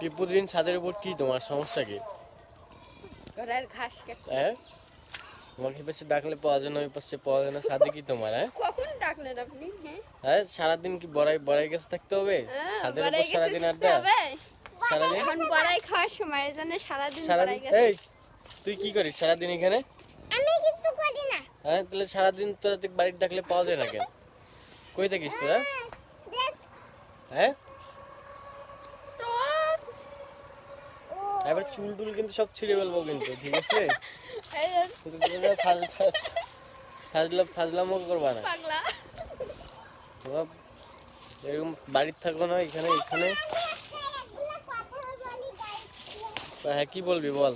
তুই প্রতিদিন ছাদের উপর কি তোমার সমস্যা কি? ঘরের ঘাস কেটে হ্যাঁ? তোমাকে পাশে ডাকলে পাওয়া যায় না ওই পাশে পাওয়া যায় না ছাদে কি তোমার হ্যাঁ? কখন ডাকলেন আপনি? হ্যাঁ? হ্যাঁ সারাদিন কি বড়াই বড়াই গেছে থাকতে হবে? ছাদের বড়াই উপর সারাদিন আড্ডা? হবে। সারাদিন? এখন বড়াই খাওয়ার সময় এই জন্য সারাদিন বড়াই গেছে এই তুই কি করিস সারাদিন এখানে? আমি কিছু করি না। হ্যাঁ তাহলে সারাদিন তো বাড়ির ডাকলে পাওয়া যায় না কেন? কই থাকিস তোরা? হ্যাঁ? এবার চুল টুল কিন্তু সব ছিঁড়ে ফেলব কিন্তু ঠিক আছে? ফাজলাম ফাজলামও করবা না। এরকম বাড়ির থাকো না এখানে এখানে। হ্যাঁ কি বলবি বল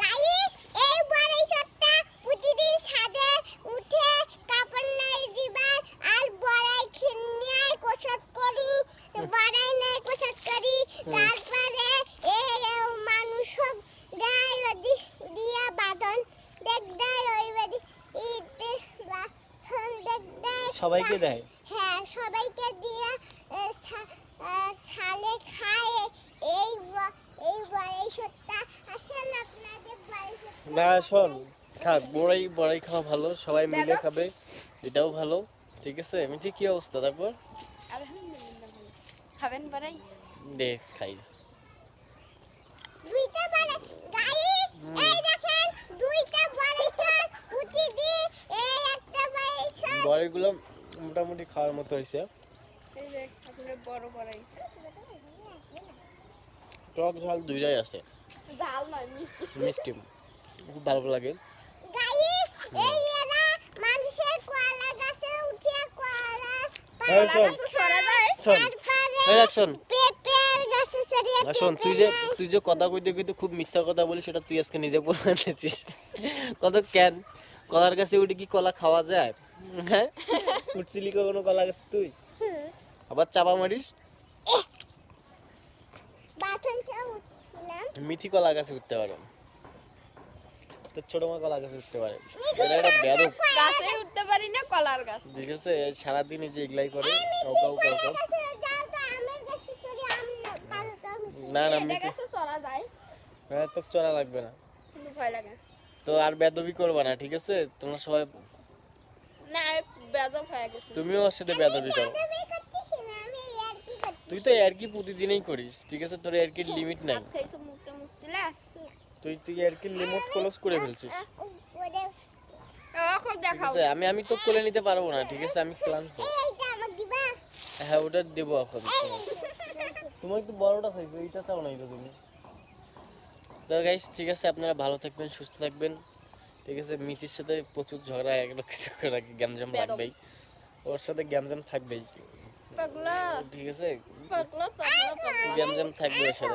গাইস এই বড়াই সপ্তা প্রতিদিন ছাদে উঠে কাপড় নাই দিবার আর বড়াই খিনিয়ে কোশট করি বড়াই নাই কোশট করি তারপরে এই মানুষ দেয় ওদি দিয়া বাদন দেখ দেয় ওই বাদি ইতে বাদন দেখ দেয় সবাইকে দেয়। হ্যাঁ সবাইকে দিয়ে সালে খায়। এই এই বড়াই সত্তা আসেন আপনাদের সত্তা না শোন থাক বড়াই বড়াই খাওয়া ভালো সবাই মিলে খাবে এটাও ভালো ঠিক আছে? মিঠি কি অবস্থা তারপর? আলহামদুলিল্লাহ খাবেন বড়াই? দে খাই। দুইটা বড়াই। গাইস এই দেখেন দুইটা বড়াই প্রতিদিন এই একটা বড়াই বড়াইগুলো মোটামুটি খাওয়ার মতো হয়েছে। এই যে আপনার বড় বড়াই টক ঝাল দুইটাই আছে। মিষ্টি। খুব ভালো লাগে। শোন। তুই যে তুই যে কথা কইতে কইতে খুব মিথ্যা কথা বলিস সেটা তুই আজকে নিজে বলে দিচ্ছিস কত কেন? কলার গাছে উঠে কি কলা খাওয়া যায়? হ্যাঁ? উঠছিলি কখনো কলা গাছে তুই? আবার চাপা মারিস? মিথি কলা গাছে উঠতে পারে। তো ছোট মা কলা গাছে উঠতে পারে। এটা একটা বেদক গাছে উঠতে পারি না কলার গাছ। ঠিক আছে সারাদিন এই যে এগুলাই করে কাউ কাউ কাউ কাউ। গাছে যাও তো আমের গাছে চড়ি আম না না মিথি গাছে চড়া যায়। হ্যাঁ তো চড়া লাগবে না। ভয় লাগে। তো আর বেদবি করবে না ঠিক আছে? তোমরা সবাই না বেজব হয়ে গেছে। তুমিও ওর সাথে বেদবি করো। না তুই তো আর কি প্রতিদিনই করিস ঠিক আছে? তোর আর কি লিমিট নাই। তুই তুই আর কি লিমিট ক্লোজ করে ফেলছিস। আমি আমি তো কোলে নিতে পারব না ঠিক আছে? আমি ক্লান্ত। হ্যাঁ ওটা দেবো এখন। তোমার একটু বড়টা চাইছো এইটা চাও নাই তো তুমি? তো গাইস ঠিক আছে আপনারা ভালো থাকবেন সুস্থ থাকবেন। ঠিক আছে মিতির সাথে প্রচুর ঝগড়া এগুলো কিছু করে গ্যামজাম লাগবেই। ওর সাথে গ্যামজাম থাকবেই। ঠিক আছে? গ্যামজাম থাকবে ওর সাথে।